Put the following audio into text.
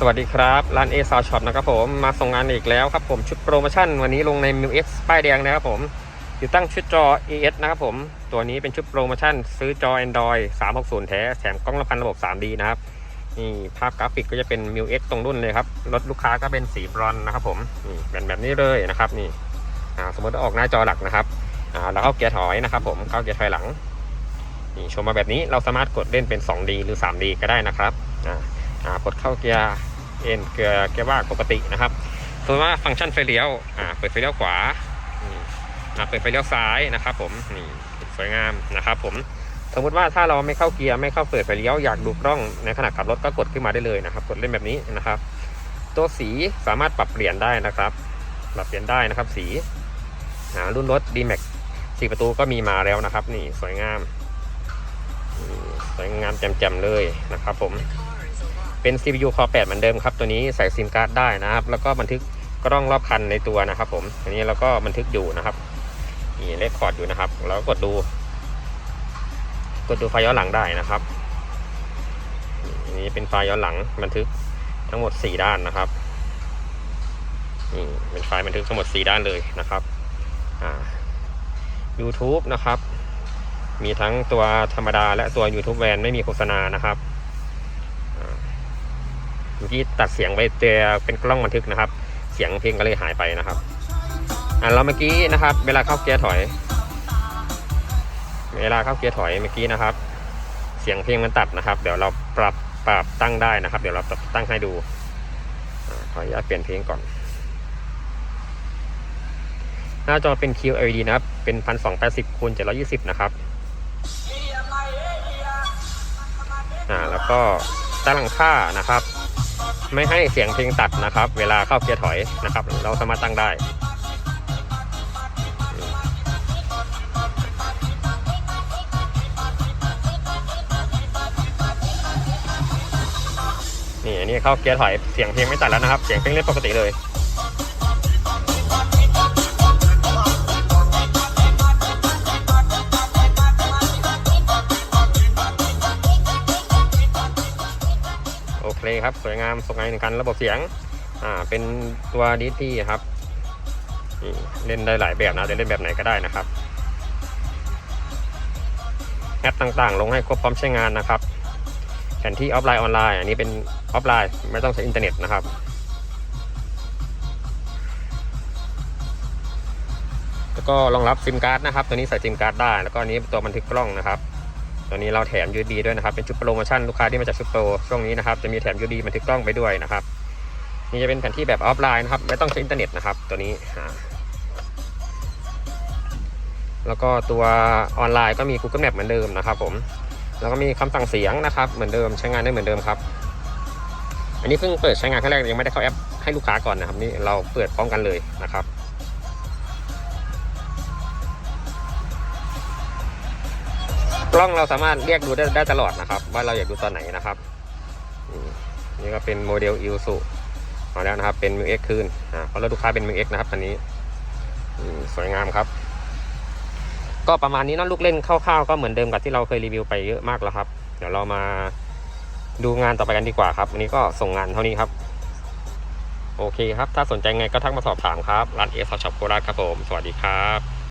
สวัสดีครับร้านเอซาวช็อปนะครับผมมาส่งงานอีกแล้วครับผมชุดโปรโมชั่นวันนี้ลงใน m ิว X ป้ายแดงนะครับผมอยู่ตั้งชุดจอ AS นะครับผม ตัวนี้เป็นชุดโปรโมชั่น ซื้อจอ Android 360 แท้แถมกล้องละพันระบบ 3D นะครับนี่ภาพกราฟิกก็จะเป็น m ิว X ตรงรุ่นเลยครับรถลูกค้าก็เป็นสีบรอนนะครับผมนี่เป็นแบบนี้เลยนะครับนี่สมมติออกหน้าจอหลักนะครับอ่าแล้วเข้าเกียร์ถอยนะครับผมเข้าเกียร์ถอยหลังนี่ชมมาแบบนี้เราสามารถกดเล่นเป็น 2D หรือ 3D ก็ได้นะครับ อ่าอ่ากดเข้าเกียร์เอ็นเกียร์เกียร์ว่างปกตินะครับส่วนว่าฟังก์ชันไฟเลี้ยวเปิดไฟเลี้ยวขวาเปิดไฟเลี้ยวซ้ายนะครับ ผมนี่สวยงามนะครับผมสมมุติว่าถ้าเราไม่เข้าเกียร์ไม่เข้าเปิดไฟเลี้ยวอยากดูกล้องในขณะขับรถก็กดขึ้นมาได้เลยนะครับ กดเล่นแบบนี้นะครับ ตัวสีสามารถปรับเปลี่ยนได้นะครับ ปรับเปลี่ยนได้นะครับสีรุ่นรถ D-Max สี่ประตูก็มีมาแล้วนะครับ นี่สวยงามสวยงามแจ่มๆเลยนะครับ ผม เป็น CPU Core 8เหมือนเดิมครับ ตัวนี้ใส่ซิมการ์ดได้นะครับ แล้วก็บันทึกกล้องรอบคันในตัวนะครับ ผมอันนี้เราก็บันทึกอยู่นะครับนี่เลขคอร์ดอยู่นะครับ แล้วกดดู กดดูไฟย้อนหลังได้นะครับนี้เป็นไฟย้อนหลังบันทึกทั้งหมด 4 ด้านนะครับนี่เป็นไฟล์บันทึกทั้งหมด 4 ด้านเลยนะครับอ่า YouTube นะครับ มีทั้งตัวธรรมดาและตัว YouTube แวนไม่มีโฆษณานะครับ เมื่อกี้ตัดเสียงไปเจอเป็นกล้องบันทึกนะครับ เสียงเพลงก็เลยหายไปนะครับอ่าเราเมื่อกี้นะครับ เวลาเข้าเกียร์ถอย เวลาเข้าเกียร์ถอยเมื่อกี้นะครับ เสียงเพลงมันตัดนะครับ เดี๋ยวเราปรับปรับตั้งได้นะครับ เดี๋ยวเราปรับตั้งให้ดูอขออนุญาตเปลี่ยนเพลงก่อน หน้าจอเป็น QLED นะครับ เป็น1280คูณ720 นะครับอ่าแล้วก็ตั้งหลังค่านะครับ ไม่ให้เสียงเพลงตัดนะครับ เวลาเข้าเกียร์ถอยนะครับ เราสามารถตั้งได้ นี่อันนี้เข้าเกียร์ถอยเสียงเพลงไม่ตัดแล้วนะครับ เสียงเพลงเล่นปกติเลย ครับ สวยงามส่งงานหนึ่งกันระบบเสียง อ่า เป็นตัวดีที่ครับเล่นได้หลายแบบนะจะเล่นแบบไหนก็ได้นะครับแอปต่างๆ ลงให้ครบพร้อมใช้งานนะครับแผนที่ออฟไลน์ออนไลน์ อันนี้เป็นออฟไลน์ไม่ต้องใช้อินเทอร์เน็ตนะครับแล้วก็รองรับซิมการ์ดนะครับ ตัวนี้ใส่ซิมการ์ดได้ แล้วก็อันนี้ตัวบันทึกกล้องนะครับ ตัวนี้เราแถม USB ด้วยนะครับ เป็นชุดโปรโมชั่นลูกค้าที่มาจากชุดโปรช่วงนี้นะครับจะมีแถม USB บันทึกกล้องไปด้วยนะครับ นี่จะเป็นแผนที่แบบออฟไลน์นะครับ ไม่ต้องใช้อินเทอร์เน็ตนะครับ ตัวนี้แล้วก็ตัวออนไลน์ก็มี Google Map เหมือนเดิมนะครับ ผมแล้วก็มีคำสั่งเสียงนะครับเหมือนเดิมใช้งานได้เหมือนเดิมครับ อันนี้เพิ่งเปิดใช้งานครั้งแรกยังไม่ได้เข้าแอปให้ลูกค้าก่อนนะครับ นี่เราเปิดพร้อมกันเลยนะครับ ล้องเราสามารถเรียกดูได้ได้ตลอดนะครับ ว่าเราอยากดูตอนไหนนะครับนี่ก็เป็นโมเดลอิ s u มาแล้วนะครับ เป็น m ิ x คืนอ่าเพราะเราลูกค้าเป็น m ิ x นะครับคันนี้สวยงามครับ ก็ประมาณนี้นอะลูกเล่นคร่าวๆก็เหมือนเดิมกับที่เราเคยรีวิวไปเยอะมากแล้วครับ เดี๋ยวเรามาดูงานต่อไปกันดีกว่าครับวันนี้ก็ส่งงานเท่านี้ครับ โอเคครับ ถ้าสนใจไงก็ทักมาสอบถามครับร้านเอสช็อปโคราชครับผม สวัสดีครับ